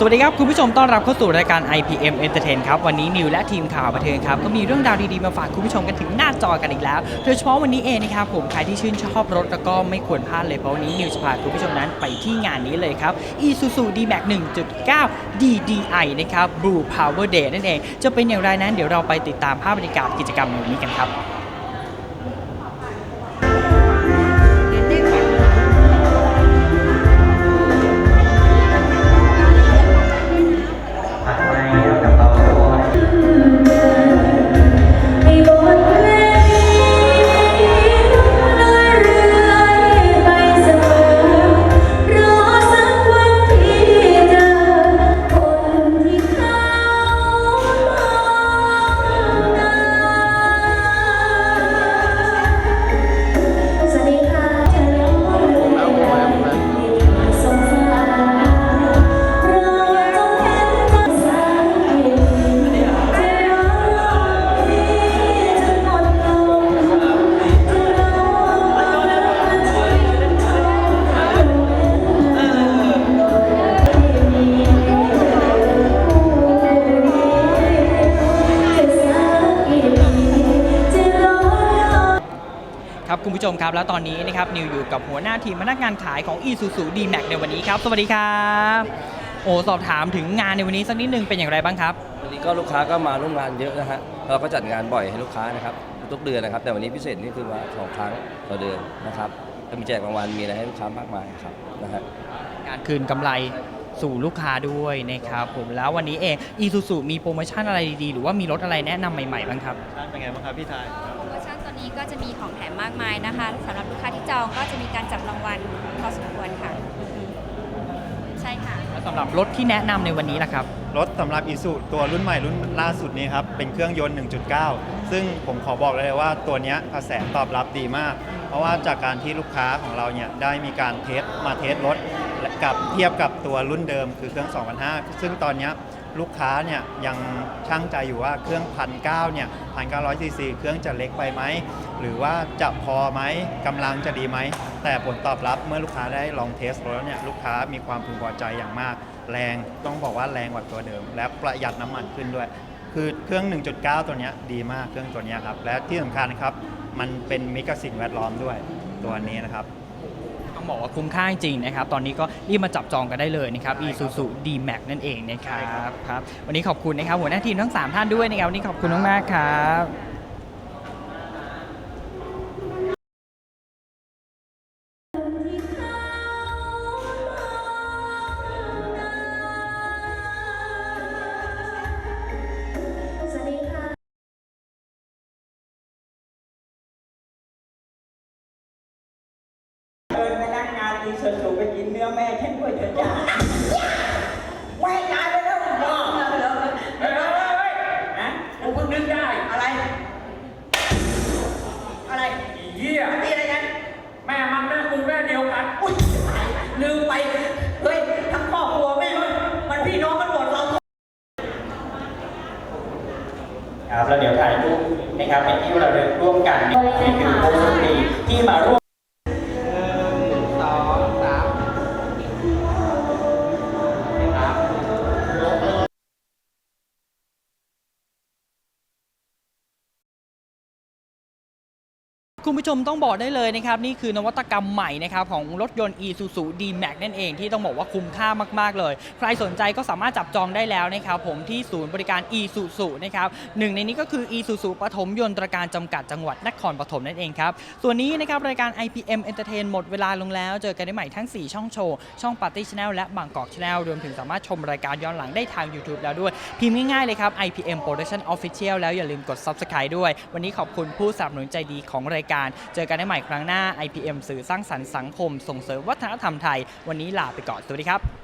สวัสดีครับ คุณผู้ชมต้อนรับเข้าสู่รายการ IPM Entertain ครับ วันนี้นิวและทีมข่าวบันเทิงครับ ก็มีเรื่องราวดี ๆ มาฝากคุณผู้ชมกันถึงหน้าจอกันอีกแล้ว โดยเฉพาะวันนี้เองนะครับผมใครที่ชื่นชอบรถแล้วก็ไม่ควรพลาดเลย เพราะวันนี้นิวจะพาคุณผู้ชมนั้นไปที่งานนี้เลยครับ Isuzu D-Max 1.9 DDI นะครับ Blue Power Day นั่นเอง จะเป็นอย่างไรนั้นเดี๋ยวเราไปติดตามภาพบรรยากาศกิจกรรมในวันนี้กันครับ ครับคุณผู้ชมครับ แล้วตอนนี้นะครับนิวอยู่กับหัวหน้าทีมพนักงานขายของ Isuzu D-Max ในวันนี้ครับ สวัสดีครับโอ้สอบถามถึงงานในวันนี้สักนิดนึงเป็นอย่างไรบ้างครับ วันนี้ก็ลูกค้าก็มาร่วมงานเยอะนะฮะเราก็จัดงานบ่อยให้ลูกค้านะครับทุกเดือนนะครับ แต่วันนี้พิเศษนี่คือมาสองครั้งต่อเดือนนะครับก็มีแจกรางวัลมีอะไรให้ลูกค้ามากมายครับนะฮะการคืนกำไรสู่ลูกค้าด้วยนะครับผมแล้ววันนี้เอง Isuzu มีโปรโมชั่นอะไรดีๆ หรือว่ามีรถอะไรแนะนำใหม่ๆบ้างครับเป็นไงบ้างครับพี่ทายโปรโมชั่ นตอนนี้ก็จะมีของแถมมากมายนะคะสำหรับลูกค้าที่จองก็จะมีการจับรางวัลพอสมควรค่ะอือฮึใช่ค่ะ แล้วสำหรับรถที่แนะนำในวันนี้ล่ะครับ รถสำหรับอีซูตัวรุ่นใหม่รุ่นล่าสุดนี้ครับ เป็นเครื่องยนต์ 1.9 ซึ่งผมขอบอกเลยว่าตัวเนี้ยกระแสตอบรับดีมาก เพราะว่าจากการที่ลูกค้าของเราเนี่ยได้มีการเทสมาเทสรถและ กับเทียบกับตัวรุ่นเดิมคือเครื่อง2,500ซึ่งตอนนี้ลูกค้าเนี่ยยังช่างใจอยู่ว่าเครื่อง1,900เนี่ย1,900ซีซีเครื่องจะเล็กไปไหม หรือว่าจะพอไหมกำลังจะดีไหม แต่ผลตอบรับเมื่อลูกค้าได้ลองเทสแล้วเนี่ยลูกค้ามีความพึงพอใจอย่างมาก แรงต้องบอกว่าแรงกว่าตัวเดิม และประหยัดน้ำมันขึ้นด้วย คือเครื่อง 1.9 ตัวเนี้ยดีมากเครื่องตัวเนี้ยครับและที่สำคัญครับมันเป็นมิตรกับสิ่งแวดล้อมด้วยตัวนี้นะครับ บอกว่าคุ้มค่าจริงๆนะครับ ตอนนี้ก็รีบมาจับจองกันได้เลยนะครับ Isuzu D-Max นั่นเองนะครับครับ วันนี้ขอบคุณนะครับหัวหน้าทีมทั้ง 3 ท่านด้วยนะครับวันนี้ขอบคุณมากๆครับ กงานอีสุสุไปกินเนื้อแม่ฉันด้วยเถอะจ้าไม่ตายไปแล้วพ่อเฮ้ยเฮ้ยเฮ้ยฮะกูเพิ่งนึกได้อะไร อะไรเหี้ยตีอะไรกันแม่มันแม่กูแม่เดียวกัน อุ้ยตายลืมไป คุณผู้ชมต้องบอกได้เลยนะครับ นี่คือนวัตกรรมใหม่นะครับของรถยนต์ Isuzu D-Max นั่นเองที่ต้องบอกว่าคุ้มค่ามาก ๆ เลย ใครสนใจก็สามารถจับจองได้แล้วนะครับผมที่ศูนย์บริการ Isuzu นะครับหนึ่งในนี้ก็คือ Isuzu ปฐมยนตรการจำกัดจังหวัดนครปฐมนั่นเองครับ ส่วนนี้นะครับรายการ IPM Entertain หมดเวลาลงแล้ว เจอกันได้ใหม่ทั้ง 4 ช่องโชว์ ช่อง Party Channel และบางกอก Channel รวมถึงสามารถชมรายการย้อนหลังได้ทาง YouTube แล้วด้วย พิมพ์ง่ายๆเลยครับ IPM Production Official แล้วอย่าลืมกด Subscribe ด้วย วันนี้ขอบคุณผู้สนับสนุนใจดีของรายการเจอกันได้ใหม่ครั้งหน้า IPM สื่อสร้างสรรค์สังคม ส่งเสริมวัฒนธรรมไทย วันนี้ลาไปก่อน สวัสดีครับ